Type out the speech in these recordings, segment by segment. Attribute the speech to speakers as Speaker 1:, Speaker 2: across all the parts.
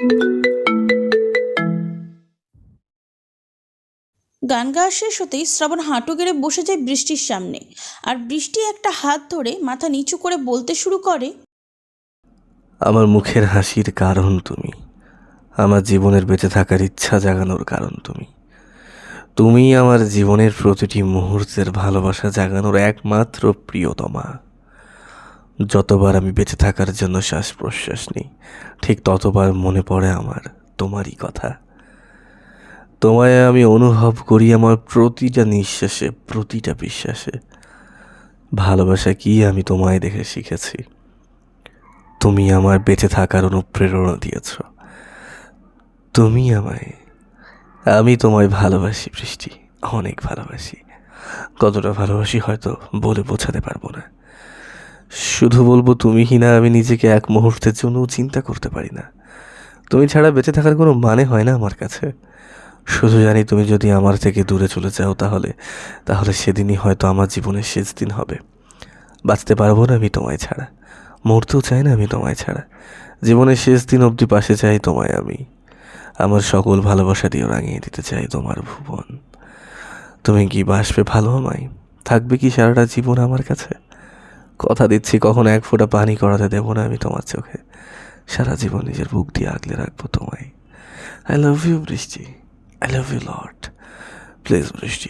Speaker 1: গান গাওয়া শেষ হতেই শ্রাবণ হাঁটু গেড়ে বসে যায় বৃষ্টির সামনে। আর বৃষ্টি একটা হাত ধরে মাথা নিচু করে বলতে শুরু করে,
Speaker 2: আমার মুখের হাসির কারণ তুমি। আমার জীবনের বেঁচে থাকার ইচ্ছা জাগানোর কারণ তুমি। তুমি আমার জীবনের প্রতিটি মুহূর্তের ভালোবাসা জাগানোর একমাত্র প্রিয়তমা। যতবার আমি বেঁচে থাকার জন্য শ্বাস প্রশ্বাস নিই, ঠিক ততবার মনে পড়ে আমার তোমারই কথা। তোমায় আমি অনুভব করি আমার প্রতিটা নিঃশ্বাসে, প্রতিটা বিশ্বাসে। ভালোবাসা কি আমি তোমায় দেখে শিখেছি? তুমি আমার বেঁচে থাকার অনুপ্রেরণা দিয়েছ। তুমি আমায়, আমি তোমায় ভালোবাসি, বৃষ্টি। অনেক ভালোবাসি। কতটা ভালোবাসি হয়তো বলে বোঝাতে পারব না। শুধু বলব তুমি কি না আমি নিজেকে এক মুহূর্তের জন্যও চিন্তা করতে পারি না। তুমি ছাড়া বেঁচে থাকার কোনো মানে হয় না আমার কাছে। শুধু জানি তুমি যদি আমার থেকে দূরে চলে যাও তাহলে তাহলে সেদিনই হয়তো আমার জীবনের শেষ দিন হবে। বাঁচতে পারব না আমি তোমায় ছাড়া। মরতেও চাই না আমি তোমায় ছাড়া। জীবনের শেষ দিন অবধি পাশে চাই তোমায় আমি। আমার সকল ভালোবাসা দিয়েও রাঙিয়ে দিতে চাই তোমার ভুবন। তুমি কি বাসবে ভালো আমায়? থাকবে কি সারাটা জীবন আমার কাছে? কথা দিচ্ছি, কখনো এক ফোঁটা পানি করাতে দেবো না আমি তোমার চোখে। সারা জীবন নিজের বুক দিয়ে আগলে রাখব তোমায়। I love you Brishti. I love you lot please Brishti.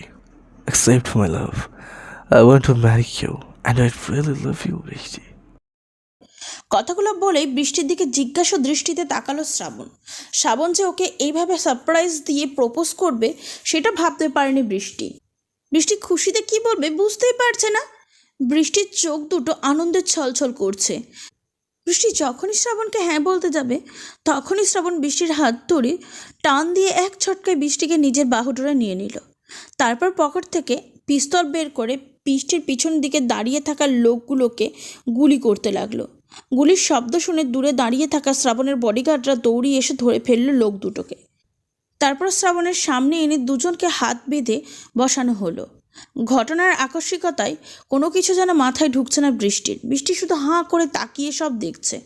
Speaker 2: Accept my love. I want to marry you, and I really love you Brishti.
Speaker 1: কথাগুলো বলেই বৃষ্টির দিকে জিজ্ঞাসা দৃষ্টিতে তাকালো শ্রাবণ। শ্রাবণ যে ওকে এইভাবে সারপ্রাইজ দিয়ে প্রপোজ করবে, সেটা ভাবতে পারেনি বৃষ্টি। বৃষ্টি খুশিতে কি বলবে বুঝতেই পারছে না। বৃষ্টির চোখ দুটো আনন্দে ছলছল করছে। বৃষ্টি যখনই শ্রাবণকে হ্যাঁ বলতে যাবে, তখনই শ্রাবণ বৃষ্টির হাত ধরে টান দিয়ে এক ছটকায় বৃষ্টিকে নিজের বাহুডোরে নিয়ে নিল। তারপর পকেট থেকে পিস্তল বের করে বৃষ্টির পিছন দিকে দাঁড়িয়ে থাকা লোকগুলোকে গুলি করতে লাগল। গুলির শব্দ শুনে দূরে দাঁড়িয়ে থাকা শ্রাবণের বডিগার্ডরা দৌড়িয়ে এসে ধরে ফেলল লোক দুটোকে। তারপর শ্রাবণের সামনে এনে দুজনকে হাত বেঁধে বসানো হলো। ঘটনার আকস্মিকতায় কোনো কিছু যেন মাথায় ঢুকছে না বৃষ্টির। বৃষ্টি শুধু হাঁ করে তাকিয়ে সব দেখছে।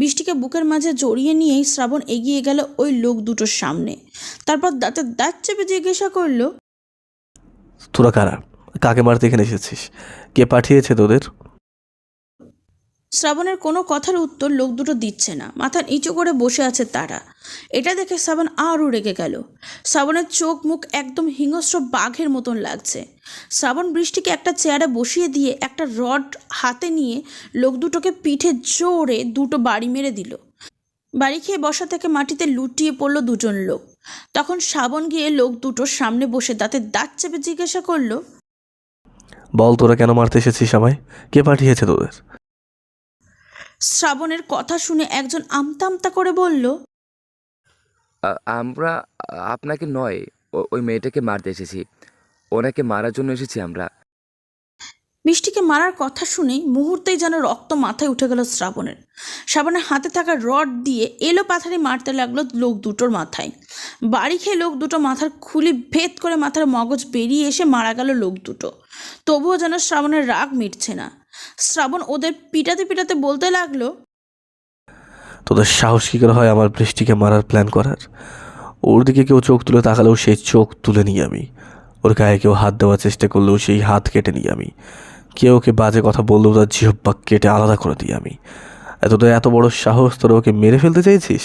Speaker 1: বৃষ্টিকে বুকের মাঝে জড়িয়ে নিয়েই শ্রাবণ এগিয়ে গেল ওই লোক দুটোর সামনে। তারপর দাঁতে দাঁত চেপে জিজ্ঞাসা করল,
Speaker 2: তোরা কারা? কাকে মারতে এখানে এসেছিস? কে পাঠিয়েছে তোদের?
Speaker 1: শ্রাবণের কোনো কথার উত্তর লোক দুটো দিচ্ছে না। মাথা নিচু করে বসে আছে তারা। এটা দেখে শ্রাবণ আরও রেগে গেল। শ্রাবণের চোখ মুখ একদম হিংস্র বাঘের মতন লাগছে। শ্রাবণ বৃষ্টিকে একটা চেয়ারে বসিয়ে দিয়ে একটা রড হাতে নিয়ে লোক দুটোকে পিঠে জোরে দুটো বাড়ি মেরে দিল। বাড়ি খেয়ে বসা থেকে মাটিতে লুটিয়ে পড়ল দুজন লোক। তখন শ্রাবণ গিয়ে লোক দুটোর সামনে বসে দাঁতে দাঁত চেপে জিজ্ঞাসা করল,
Speaker 2: বল, তোরা কেন মারতে এসেছিস আমায়? কে পাঠিয়েছে তোদের?
Speaker 1: শ্রাবণের কথা শুনে একজন আমতা আমতা করে বলল
Speaker 3: আমরা আপনাকে নয় ওই মেয়েটাকে মারতে এসেছি। ওনাকে মারার জন্য এসেছি আমরা।
Speaker 1: বৃষ্টিকে মারার কথা শুনে মুহূর্তেই যেন রক্ত মাথায় উঠে গেল শ্রাবণের। শ্রাবণের হাতে থাকা রড দিয়ে এলো পাথারি মারতে লাগল লোক দুটোর মাথায়। বাড়ি খেয়ে লোক দুটো মাথার খুলি ভেদ করে মাথার মগজ বেরিয়ে এসে মারা গেল লোক দুটো। তবুও যেন শ্রাবণের রাগ মিটছে না। শ্রাবণ ওদের পিটাতে পিটাতে বলতে লাগল,
Speaker 2: তোদের সাহস কী করে হয় আমার বৃষ্টিকে মারার প্ল্যান করার? ওর দিকে কেউ চোখ তুলে তাকালেও সেই চোখ তুলে নিই আমি। ওর গায়ে কেউ হাত দেওয়ার চেষ্টা করলেও সেই হাত কেটে নিই আমি। কেউ ওকে বাজে কথা বললেও তার জিহব্বা কেটে আলাদা করে দিই আমি। তোদের এত বড় সাহস, তোরা ওকে মেরে ফেলতে চাইছিস?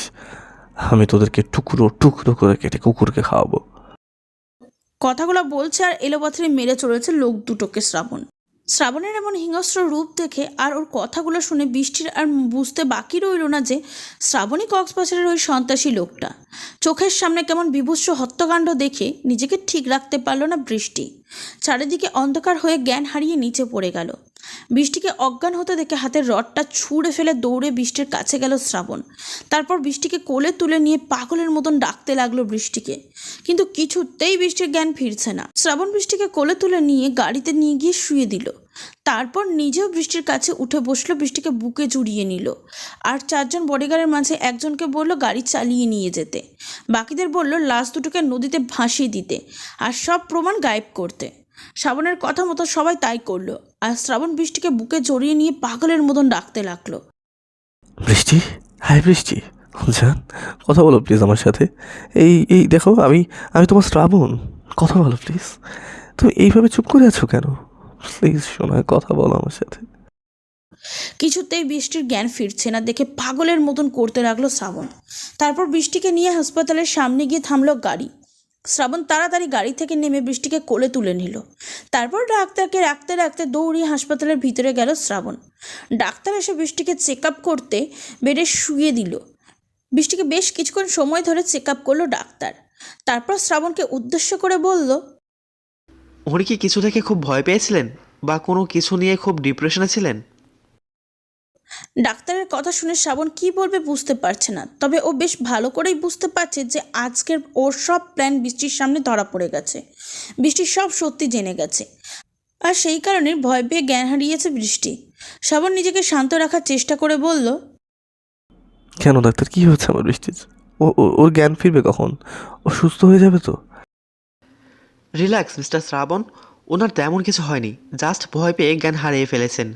Speaker 2: আমি তোদেরকে টুকরো টুকরো করে কেটে কুকুরকে খাওয়াবো।
Speaker 1: কথাগুলো বলছে আর এলোপাথারি মেরে চলেছে লোক দুটোকে, শ্রাবণ। শ্রাবণের এমন হিংস্র রূপ দেখে আর ওর কথাগুলো শুনে বৃষ্টির আর বুঝতে বাকি রইল না যে শ্রাবণী কক্সবাজারের ওই সন্ত্রাসী লোকটা। চোখের সামনে কেমন বিভৎস হত্যাকাণ্ড দেখে নিজেকে ঠিক রাখতে পারল না বৃষ্টি। চারিদিকে অন্ধকার হয়ে জ্ঞান হারিয়ে নিচে পড়ে গেল। বৃষ্টিকে অজ্ঞান হতে দেখে হাতের রডটা ছুঁড়ে ফেলে দৌড়ে বৃষ্টির কাছে গেল শ্রাবণ। তারপর বৃষ্টিকে কোলে তুলে নিয়ে পাগলের মতন ডাকতে লাগল বৃষ্টিকে। কিন্তু কিছুতেই বৃষ্টির জ্ঞান ফিরছে না। শ্রাবণ বৃষ্টিকে কোলে তুলে নিয়ে গাড়িতে নিয়ে গিয়ে শুয়ে দিল। তারপর নিজেও বৃষ্টির কাছে উঠে বসল, বৃষ্টিকে বুকে জুড়িয়ে নিল। আর চারজন বডিগার্ডের মাঝে একজনকে বলল গাড়ি চালিয়ে নিয়ে যেতে। বাকিদের বলল লাশ দুটোকে নদীতে ভাসিয়ে দিতে। আর সব প্রমাণ গায়েব করতে। শ্রাবণের কথা মতো সবাই তাই করল। আর শ্রাবণ বৃষ্টিকে বুকে জড়িয়ে নিয়ে পাগলের মতন ডাকতে লাগল।
Speaker 2: বৃষ্টি? হাই বৃষ্টি! জান, কথা বলো প্লিজ আমার সাথে। এই এই দেখো আমি আমি তোমার শ্রাবণ। কথা বলো প্লিজ তুমি এইভাবে চুপ করে আছো কেন? প্লিজ শোনা কথা বলো আমার সাথে।
Speaker 1: কিছুতেই বৃষ্টির জ্ঞান ফিরছে না, দেখে পাগলের মতন করতে লাগল শ্রাবণ। তারপর বৃষ্টিকে নিয়ে হাসপাতালের সামনে গিয়ে থামলো গাড়ি। শ্রাবণ তাড়াতাড়ি গাড়ি থেকে নেমে বৃষ্টিকে কোলে তুলে নিল। তারপর ডাক্তারকে রাখতে রাখতে দৌড়িয়ে হাসপাতালের ভিতরে গেল শ্রাবণ। ডাক্তার এসে বৃষ্টিকে চেক আপ করতে বেডে শুয়ে দিল। বৃষ্টিকে বেশ কিছুক্ষণ সময় ধরে চেক আপ করল ডাক্তার। তারপর শ্রাবণকে উদ্দেশ্য করে বলল
Speaker 4: উনি কি কিছু থেকে খুব ভয় পেয়েছিলেন? বা কোনো কিছু নিয়ে খুব ডিপ্রেশনে ছিলেন?
Speaker 1: ডাক্তারের কথা শুনে শ্রাবণ কি বলবে বুঝতে পারছে না। তবে ও বেশ ভালো করেই বুঝতে পারছে যে আজকের ওর সব প্ল্যান বৃষ্টির সামনে ধরা পড়ে গেছে। বৃষ্টির সব সত্যি জেনে গেছে। আর সেই কারণে ভয় পেয়ে জ্ঞান হারিয়েছে বৃষ্টি। শ্রাবণ নিজেকে শান্ত রাখার চেষ্টা করে বলল
Speaker 2: কেন ডাক্তার? কি হচ্ছে আমার বৃষ্টির ও ও- ওর জ্ঞান ফিরবে কখন? ও সুস্থ হয়ে যাবে তো?
Speaker 4: রিল্যাক্স মিস্টার শ্রাবণ ওনার তেমন কিছু হয়নি। জাস্ট ভয় পেয়ে জ্ঞান হারিয়ে ফেলেছেন।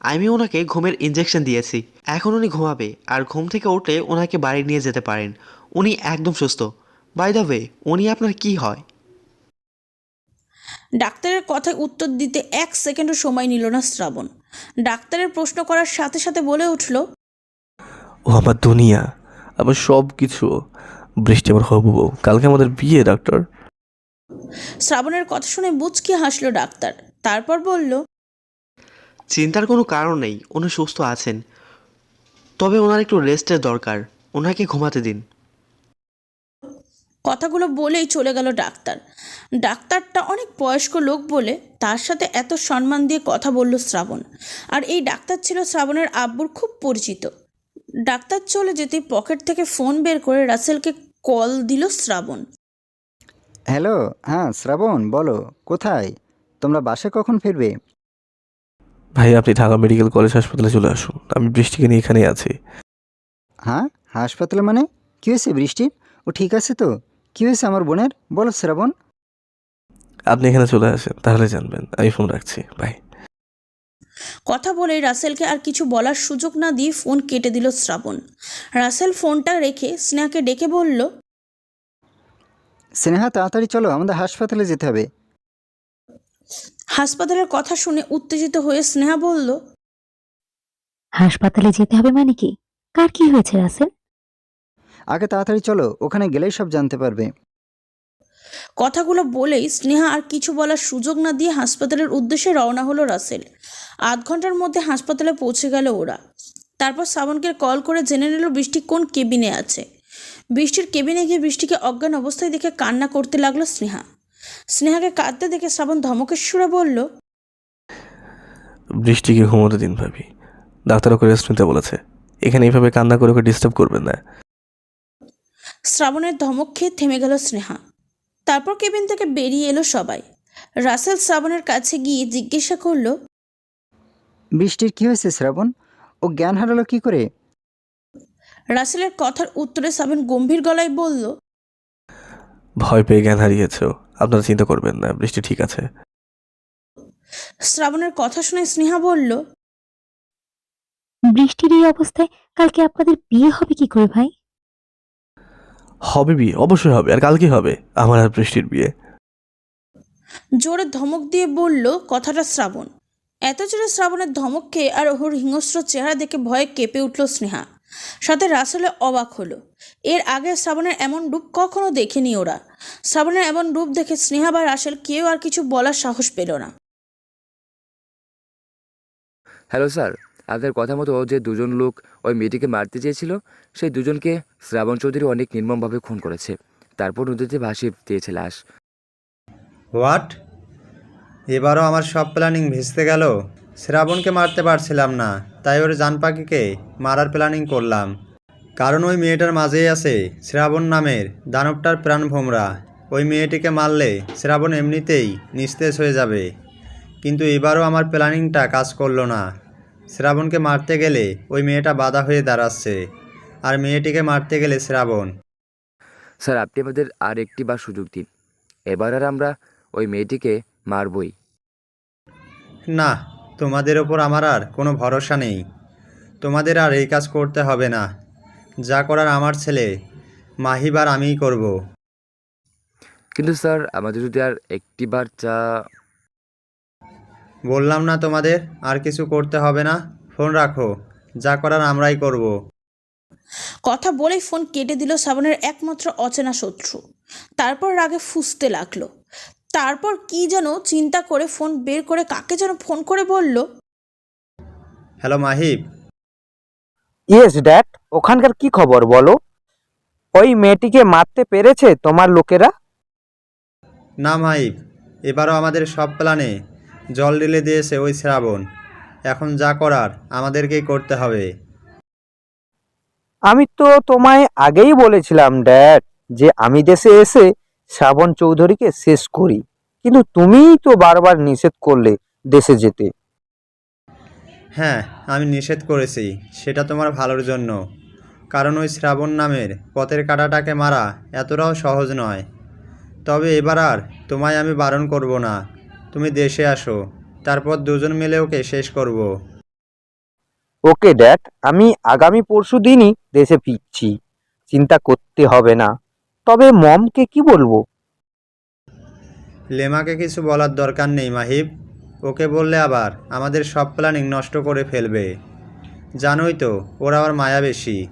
Speaker 4: আমি ওনাকে ঘুমের ইঞ্জেকশন দিয়েছি। এখন উনি ঘুমাবে আর ঘুম থেকে উঠলে ওনাকে বাড়ি নিয়ে যেতে পারেন। উনি একদম সুস্থ। বাই দ্য ওয়ে উনি আপনার কি হয়?
Speaker 1: ডাক্তারের কথায় উত্তর দিতে এক সেকেন্ডও সময় নিল না শ্রাবণ। ডাক্তারের প্রশ্ন করার সাথে সাথে বলে উঠল
Speaker 2: ও আমার দুনিয়া আমার সব কিছু বৃষ্টি আমার হবু কালকে আমাদের বিয়ে ডাক্তার।
Speaker 1: শ্রাবণের কথা শুনে বুচকি হাসলো ডাক্তার। তারপর বলল
Speaker 4: চিন্তার কোনো কারণ নেই উনি সুস্থ আছেন। তবে ওনার একটু রেস্টের দরকার ওনাকে ঘুমাতে দিন।
Speaker 1: কথাগুলো বলেই চলে গেল ডাক্তার। ডাক্তারটা অনেক বয়স্ক লোক বলে তার সাথে এত সম্মান দিয়ে কথা বলল শ্রাবণ। আর এই ডাক্তার ছিল শ্রাবণের আব্বুর খুব পরিচিত। ডাক্তার চলে যেতে পকেট থেকে ফোন বের করে রাসেলকে কল দিল শ্রাবণ।
Speaker 5: হ্যালো হ্যাঁ শ্রাবণ বলো কোথায়? তোমরা বাসে কখন ফিরবে?
Speaker 2: ভাই আপনি ঢাকা মেডিকেল কলেজ হাসপাতালে চলে আসুন। আমি বৃষ্টিকে নিয়ে এখানেই আছি।
Speaker 5: হ্যাঁ হাসপাতালে মানে? কী হয়েছে বৃষ্টির ও ঠিক আছে তো? কী হয়েছে আমার বোনের? বলো শ্রাবণ।
Speaker 2: আপনি এখানে চলে আসেন তাহলে জানবেন। আমি ফোন রাখছি বাই।
Speaker 1: কথা বলে রাসেলকে আর কিছু বলার সুযোগ না দিয়ে ফোন কেটে দিল শ্রাবণ। রাসেল ফোনটা রেখে স্নেহাকে ডেকে বলল
Speaker 5: স্নেহা তাড়াতাড়ি চলো আমাদের হাসপাতালে যেতে হবে।
Speaker 1: হাসপাতালের কথা শুনে উত্তেজিত হয়ে স্নেহা বলল
Speaker 6: হাসপাতালে যেতে হবে মানে কি? কার কি হয়েছে রাসেল?
Speaker 5: আগে তাড়াতাড়ি চলো ওখানে গেলেই সব জানতে পারবে।
Speaker 1: কথাগুলো বলেই স্নেহা আর কিছু বলার সুযোগ না দিয়ে হাসপাতালের উদ্দেশ্যে রওনা হলো রাসেল। আধ ঘণ্টার মধ্যে হাসপাতালে পৌঁছে গেল ওরা। তারপর শ্রাবণকে কল করে জেনে নিল বৃষ্টি কোন কেবিনে আছে। বৃষ্টির কেবিনে গিয়ে বৃষ্টিকে অজ্ঞান অবস্থায় দেখে কান্না করতে লাগল স্নেহা। স্নেহাকে কাঁদতে দেখে শ্রাবণ ধমকের সুরে বলল
Speaker 2: বৃষ্টিকে ঘুমোতে দিন ভাবি। ডাক্তার ওকে রেস্ট নিতে বলেছে। এখানে এইভাবে কান্না করে ওকে ডিস্টার্ব করবেন না।
Speaker 1: শ্রাবণের ধমক খেয়ে থেমে গেল স্নেহা। তারপর কেবিন থেকে বেরিয়ে এলো সবাই। রাসেল শ্রাবণের কাছে গিয়ে জিজ্ঞাসা করল
Speaker 5: বৃষ্টির কী হয়েছে শ্রাবণ? ও জ্ঞান হারালো কি করে?
Speaker 1: রাসেলের কথার উত্তরে শ্রাবণ গম্ভীর গলায় বলল
Speaker 2: ভয় পেয়ে জ্ঞান হারিয়েছে। আপনারা চিন্তা করবেন না বৃষ্টি ঠিক আছে।
Speaker 1: শ্রাবণের কথা শুনে স্নেহা বলল
Speaker 6: বৃষ্টির এই অবস্থায় কালকে আপনাদের বিয়ে হবে কি করে ভাই?
Speaker 2: হবে বিয়ে অবশ্যই হবে আর কালকে হবে আমার আর বৃষ্টির বিয়ে।
Speaker 1: জোরে ধমক দিয়ে বলল কথাটা শ্রাবণ। এত জোরে শ্রাবণের ধমক খেয়ে আর ওর হিংস্র চেহারা দেখে ভয়ে কেঁপে উঠল স্নেহা। সাথে রাসেলে অবাক হলো। এর আগে শ্রাবণের এমন রূপ কখনো দেখেনি ওরা। শ্রাবণের এমন রূপ দেখে স্নেহা বা রাসেল কেউ আর কিছু বলার সাহস পেল না।
Speaker 3: হ্যালো স্যার আপনাদের কথা মতো যে দুজন লোক ওই মেয়েটিকে মারতে চেয়েছিল সেই দুজনকে শ্রাবণ চৌধুরী অনেক নির্মমভাবে খুন করেছে। তারপর নদীতে ভাসিয়ে দিয়েছে লাশ।
Speaker 7: হোয়াট? এবারও আমার সব প্ল্যানিং ভেস্তে গেল? শ্রাবণকে মারতে পারছিলাম না তাই ওর জান পাখিকে মারার প্ল্যানিং করলাম। কারণ ওই মেয়েটার মাঝেই আছে শ্রাবণ নামের দানবটার প্রাণ ভোমরা। ওই মেয়েটিকে মারলে শ্রাবণ এমনিতেই নিস্তেজ হয়ে যাবে। কিন্তু এবারও আমার প্ল্যানিংটা কাজ করল না। শ্রাবণকে মারতে গেলে ওই মেয়েটা বাধা হয়ে দাঁড়াচ্ছে আর মেয়েটিকে মারতে গেলে শ্রাবণ।
Speaker 3: স্যার আপনি আমাদের আর একটি বার সুযোগ দিন। এবার আর আমরা ওই মেয়েটিকে মারবই।
Speaker 7: না তোমাদের ওপর আমার আর কোনো ভরসা নেই। তোমাদের আর এই কাজ করতে হবে না। যা করার আমার ছেলে মাহিবার আমিই করব।
Speaker 3: কিন্তু স্যার আমাদের যদি আর একটি বার চা
Speaker 7: বললাম না তোমাদের আর কিছু করতে হবে না। ফোন রাখো যা করার আমরাই করব।
Speaker 1: কথা বলেই ফোন কেটে দিল শ্রাবণের একমাত্র অচেনা শত্রু। তারপর রাগে ফুঁসতে লাগল। তারপর কি যেন চিন্তা করে ফোন বের করে কাকে যেন ফোন করে বলল?
Speaker 7: হ্যালো মাহিব।
Speaker 8: ইয়েস ড্যাড ওখানকার কি খবর বলো? ওই মেয়েটিকে মারতে পেরেছে তোমার লোকেরা?
Speaker 7: না মাহিব এবারও আমাদের সব প্ল্যানে জল ঢেলে দিয়েছে ওই শ্রাবণ। এখন যা করার আমাদেরকেই করতে হবে।
Speaker 8: আমি তো তোমায় আগেই বলেছিলাম ড্যাড যে আমি দেশে এসে শ্রাবণ চৌধুরীকে শেষ করি। কিন্তু তুমিই তো বারবার নিষেধ করলে দেশে যেতে।
Speaker 7: হ্যাঁ আমি নিষেধ করেছি। সেটা তোমার ভালোর জন্য। কারণ ওই শ্রাবণ নামের পথের কাটাটাকে মারা এতটাও সহজ নয়। তবে এবার আর তোমায় আমি বারণ করব না। তুমি দেশে আসো। তারপর দুজন মিলে ওকে শেষ করব।
Speaker 8: ওকে ড্যাড আমি আগামী পরশু দিনই দেশে ফিরছি। চিন্তা করতে হবে না। তবে মমকে কি বলব?
Speaker 7: লেমাকে কিছু বলার দরকার নেই মাহিব। ওকে বললে আবার আমাদের সব প্ল্যানিং নষ্ট করে ফেলবে। জানোই তো ওর আবার মায়া বেশি।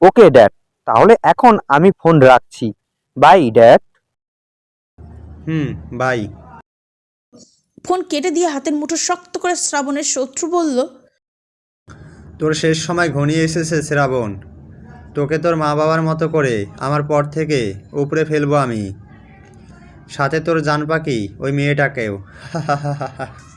Speaker 8: Okay dad. তাহলে এখন আমি ফোন রাখছি। Bye dad.
Speaker 7: হুম বাই।
Speaker 1: ফোন কেটে দিয়ে হাতের মুঠো শক্ত করে শ্রাবণের শত্রু বলল
Speaker 7: তোর শেষ সময় ঘনিয়ে এসেছে শ্রাবণ। তোকে তোর মা বাবার মতো করে আমার পর থেকে উপরে ফেলব আমি। সাথে তোর জান পাখি ওই মেয়েটাকেও।